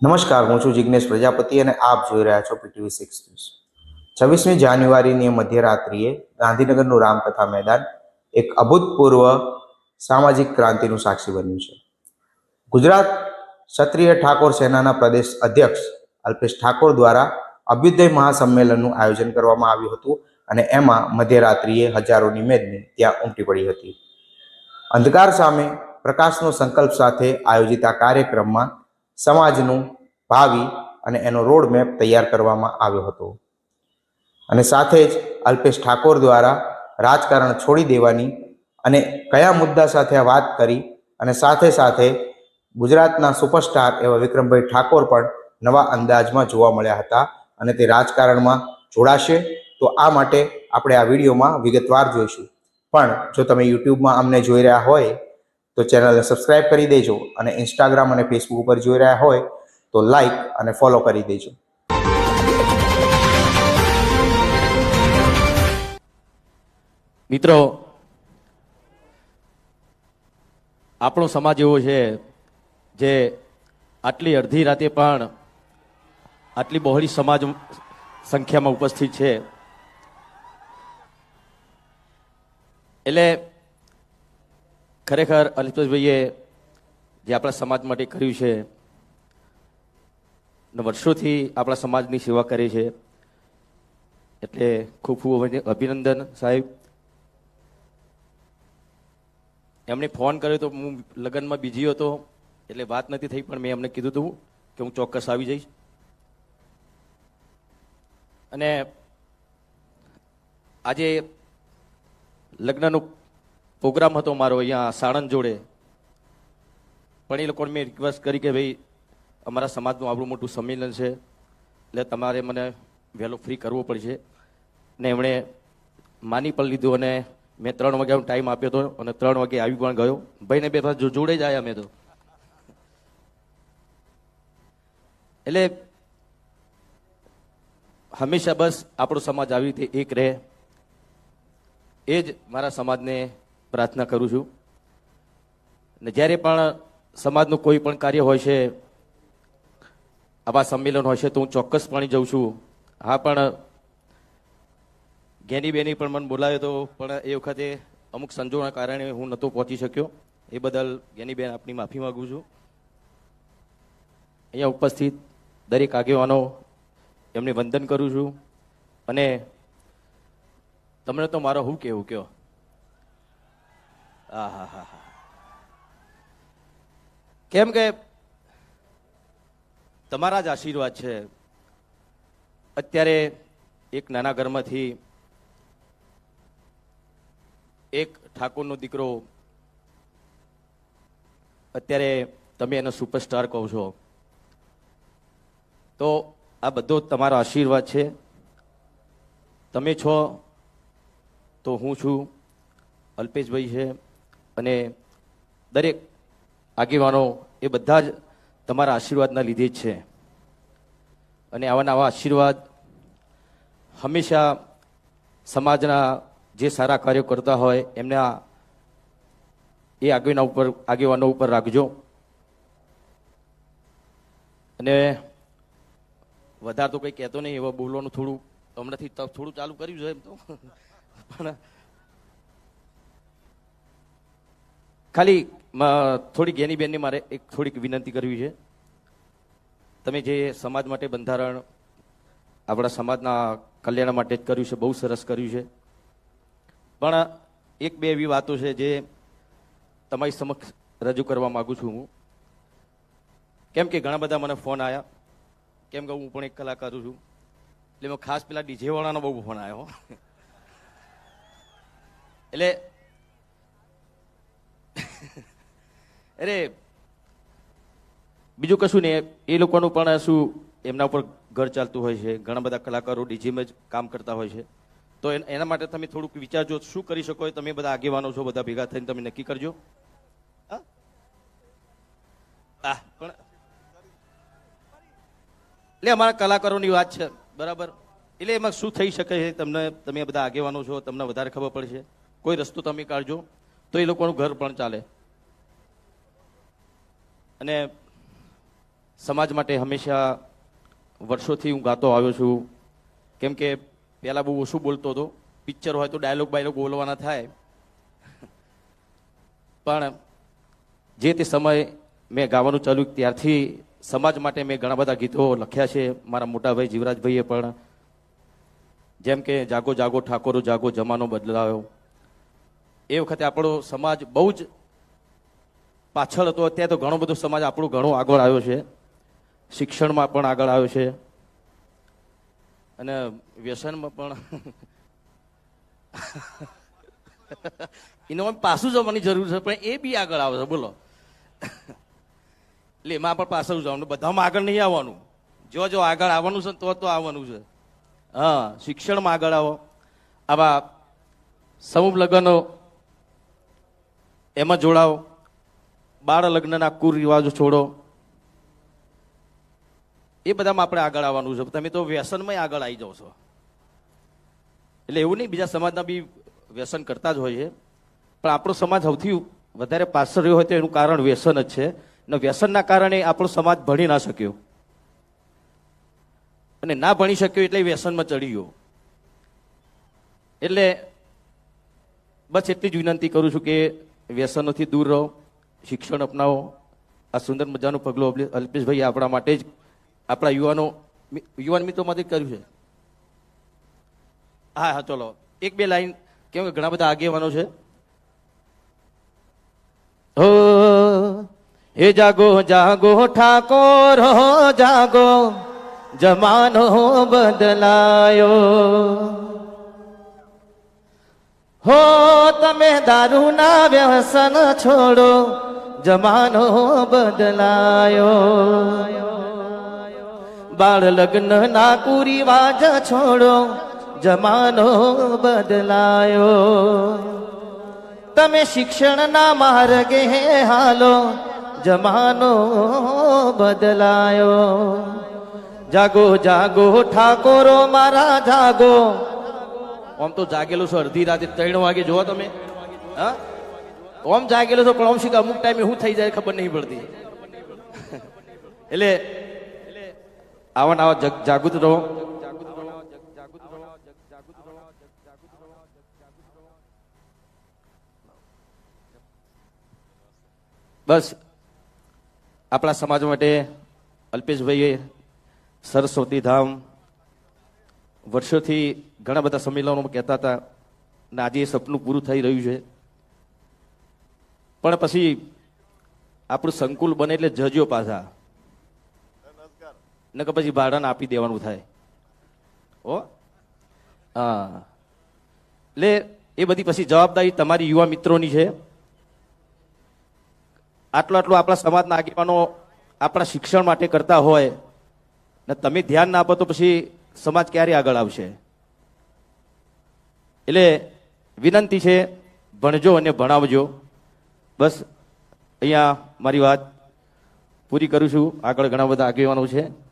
નમસ્કાર, હું છું જિજ્ઞેશ પ્રજાપતિ અને આપ જોઈ રહ્યા છો પીટીવી સિક્સ ન્યૂઝ. છવ્વીસમી જાન્યુઆરીની મધ્યરાત્રિએ ગાંધીનગરનું રામકથા મેદાન એક અભૂતપૂર્વ સામાજિક ક્રાંતિનું સાક્ષી બન્યું છે. ગુજરાત ક્ષત્રિય ઠાકોર સેનાના પ્રદેશ અધ્યક્ષ અલ્પેશ ઠાકોર દ્વારા અભ્યુદય મહાસંમેલનનું આયોજન કરવામાં આવ્યું હતું અને એમાં મધ્યરાત્રિએ હજારોની મેદની ત્યાં ઉમટી પડી હતી. અંધકાર સામે પ્રકાશનો સંકલ્પ સાથે આયોજિત આ કાર્યક્રમમાં સમાજનું ભાવિ અને એનો રોડ મેપ તૈયાર કરવામાં આવ્યો હતો. અને સાથે જ અલ્પેશ ઠાકોર દ્વારા રાજકારણ છોડી દેવાની અને કયા મુદ્દા સાથે આ વાત કરી અને સાથે સાથે ગુજરાતના સુપરસ્ટાર એવા વિક્રમભાઈ ઠાકોર પણ નવા અંદાજમાં જોવા મળ્યા હતા અને તે રાજકારણમાં જોડાશે તો આ માટે આપણે આ વિડીયોમાં વિગતવાર જોઈશું. પણ જો તમે યુટ્યુબમાં અમને જોઈ રહ્યા હોય તો ચેનલને સબસ્ક્રાઇબ કરી દેજો અને ઇન્સ્ટાગ્રામ અને ફેસબુક ઉપર જોઈ રહ્યા હોય તો લાઈક અને ફોલો કરી દેજો. મિત્રો, આપણો સમાજ એવો છે જે આટલી અડધી રાતે પણ આટલી બહોળી સમાજ સંખ્યામાં ઉપસ્થિત છે. એટલે ખરેખર અલ્પેશભાઈએ જે આપણા સમાજ માટે કર્યું છે વર્ષોથી આપણા સમાજની સેવા કરે છે, એટલે ખૂબ ખૂબ અભિનંદન સાહેબ. એમણે ફોન કર્યો તો હું લગ્નમાં બીજી હતો, એટલે વાત નથી થઈ, પણ મેં એમને કીધું હતું કે હું ચોક્કસ આવી જઈશ. અને આજે લગ્નનો પ્રોગ્રામ હતો મારો અહીંયા સાણંદ જોડે. પણ એ લોકોને મેં રિક્વેસ્ટ કરી કે ભાઈ, અમારા સમાજનું આવડું મોટું સંમેલન છે. એટલે તમારે મને વહેલો ફ્રી કરવો પડશે. ને એમણે માની પણ લીધું અને મેં ત્રણ વાગ્યાનો ટાઈમ આપ્યો હતો અને ત્રણ વાગે આવી પણ ગયો. ભાઈને બે પાસે જોડે જ આવ્યા મેં તો. એટલે હંમેશા બસ આપણો સમાજ આવી રીતે એક રહે. એ જ મારા સમાજને પ્રાર્થના કરું છું. ને જ્યારે પણ સમાજનું કોઈ પણ કાર્ય હોય છે, આવા સંમેલન હોય છે, તો હું ચોક્કસપણે જઉં છું. હા, પણ ઘેની બેની પણ મને બોલાવ્યો તો પણ એ વખતે અમુક સંજોગના કારણે હું નહોતો પહોંચી શક્યો. એ બદલ ઘેની બેન આપની માફી માગું છું. અહીંયા ઉપસ્થિત દરેક આગેવાનો એમને વંદન કરું છું. અને તમને તો મારો હું કેવું કયો? કેમ કે તમારા જ આશીર્વાદ છે. અત્યારે એક નાના ઘરમાંથી એક ઠાકોરનો દીકરો અત્યારે તમે એનો સુપરસ્ટાર કહો છો. તો આ બધો તમારો આશીર્વાદ છે. તમે છો તો હું છું અલ્પેશભાઈ છે. અને દરેક આગેવાનો એ બધા જ તમારા આશીર્વાદના લીધે જ છે. અને આવા આશીર્વાદ હંમેશા સમાજના જે સારા કાર્યો કરતા હોય એમના એ આગેવાના ઉપર, આગેવાનો ઉપર રાખજો. અને વધારે તો કંઈ કહેતો નહીં, એવા બોલવાનું થોડું હમણાંથી થોડું ચાલુ કર્યું છે એમ તો. પણ ખાલી થોડીક થોડી ગેની બેનની મારે એક થોડીક વિનંતી કરવી છે. તમે જે સમાજ માટે બંધારણ, આપણા સમાજના કલ્યાણ માટે જ કર્યું છે, બહુ સરસ કર્યું છે. પણ એક બે એવી વાતો છે જે તમારી સમક્ષ રજૂ કરવા માગું છું હું. કેમ કે ઘણા બધા મને ફોન આવ્યા કેમ કે હું પણ એક કલાકાર છું. એટલે મેં ખાસ પેલા ડીજેવાળાનો બહુ ફોન આવ્યો એટલે અરે, બીજું કશું નહીં. એ લોકોનું પણ શું, એમના ઉપર ઘર ચાલતું હોય છે. ઘણા બધા કલાકારો ડીજીમાં જ કામ કરતા હોય છે. તો એન- માટે તમે થોડુંક વિચારજો શું કરી શકો તમે બધા આગેવાનો છો, બધા ભેગા થઈને તમે નક્કી કરજો? પણ એટલે અમારા કલાકારોની વાત છે. બરાબર? એટલે એમાં શું થઈ શકે છે? તમને, તમે બધા આગેવાનો છો, તમને વધારે ખબર પડશે. કોઈ રસ્તો તમે કાઢજો. તો એ લોકોનું ઘર પણ ચાલે. અને સમાજ માટે હંમેશા વર્ષોથી હું ગાતો આવ્યો છું. કેમ કે પહેલાં બહુ ઓછું બોલતો હતો. પિક્ચર હોય તો ડાયલોગ બાયલોગ બોલવાના થાય. પણ જે તે સમય મેં ગાવાનું ચાલુ ત્યારથી સમાજ માટે મેં ઘણા બધા ગીતો લખ્યા છે. મારા મોટા ભાઈ જીવરાજભાઈએ પણ. જેમ કે જાગો જાગો ઠાકોરો જાગો જમાનો બદલાયો. એ વખતે આપણો સમાજ બહુ જ પાછળ હતો અત્યારે તો ઘણો બધો સમાજ આપણું ઘણો આગળ આવ્યો છે. શિક્ષણમાં પણ આગળ આવ્યો છે. અને વ્યસનમાં પણ એનો પાછું જવાની જરૂર છે, પણ એ બી આગળ આવે છે, બોલો. એટલે એમાં પણ પાછળ જવાનું, બધામાં આગળ નહીં આવવાનું. જો જો આગળ આવવાનું છે તો તો આવવાનું છે. હા, શિક્ષણમાં આગળ આવો. આવા સમૂહ લગ્નો એમાં જોડાઓ. બાળ લગ્નના કુરિવાજો છોડો. એ બધામાં આપણે આગળ આવવાનું છે. તમે તો વ્યસનમાં આગળ આવી જાઓ છો. એટલે એવું નહીં, બીજા સમાજના બી વ્યસન કરતા જ હોય છે. પણ આપણો સમાજ સૌથી વધારે પાછળ રહ્યો હોય તો એનું કારણ વ્યસન જ છે. અને વ્યસનના કારણે આપણો સમાજ ભણી ના શક્યો. અને ના ભણી શક્યો એટલે વ્યસનમાં ચડી ગયો. એટલે બસ એટલી જ વિનંતી કરું છું કે વ્યસનોથી દૂર રહો. શિક્ષણ અપનાવો. આ સુંદર મજાનું પગલું અલ્પે- અલ્પેશભાઈ આપણા માટે જ આપણા યુવાનો યુવાન મિત્રો માટે જ કર્યું છે. હા હા, ચલો. એક બે લાઈન કેમ કે ઘણા બધા આગેવાનો છે. હો, હે જાગો જાગો, ઠાકોર જાગો, જમાનો બદલાયો. હો, તમે દારૂના વ્યસન છોડો, જમાનો બદલાયો. બાળ લગ્ન ના કુરિવાજ છોડો, જમાનો બદલાયો. તમે શિક્ષણના માર્ગે હાલો, જમાનો બદલાયો. જાગો જાગો, ઠાકોરો મારા જાગો આમ તો જાગેલો છો, અડધી રાતે ત્રણ વાગે જોવો તમે. હા? ઓમ જાગેલો છો, પણ ઓમ શીખ અમુક ટાઈમે શું થઈ જાય ખબર નહીં પડતી. એટલે આવા આવા જગ- જાગૃત રહો. બસ, આપણા સમાજ માટે અલ્પેશભાઈએ સરસ્વતી ધામ વર્ષોથી ઘણા બધા સંમેલનોમાં કહેતા હતા ને આજે એ સપનું પૂરું થઈ રહ્યું છે. પણ પછી આપણું સંકુલ બને એટલે જજો પાછા. નકર પછી ભાડાને આપી દેવાનું થાય. ઓ હા. એટલે એ બધી પછી જવાબદારી તમારી યુવા મિત્રોની છે. આટલો આટલો આપણા સમાજના આગેવાનો આપણા શિક્ષણ માટે કરતા હોય ને તમે ધ્યાન ના આપો તો પછી સમાજ ક્યારે આગળ આવશે? એટલે વિનંતી છે, ભણજો અને ભણાવજો. બસ, અહીંયા મારી વાત પૂરી કરું છું. આગળ ઘણા બધા આગેવાનો છે.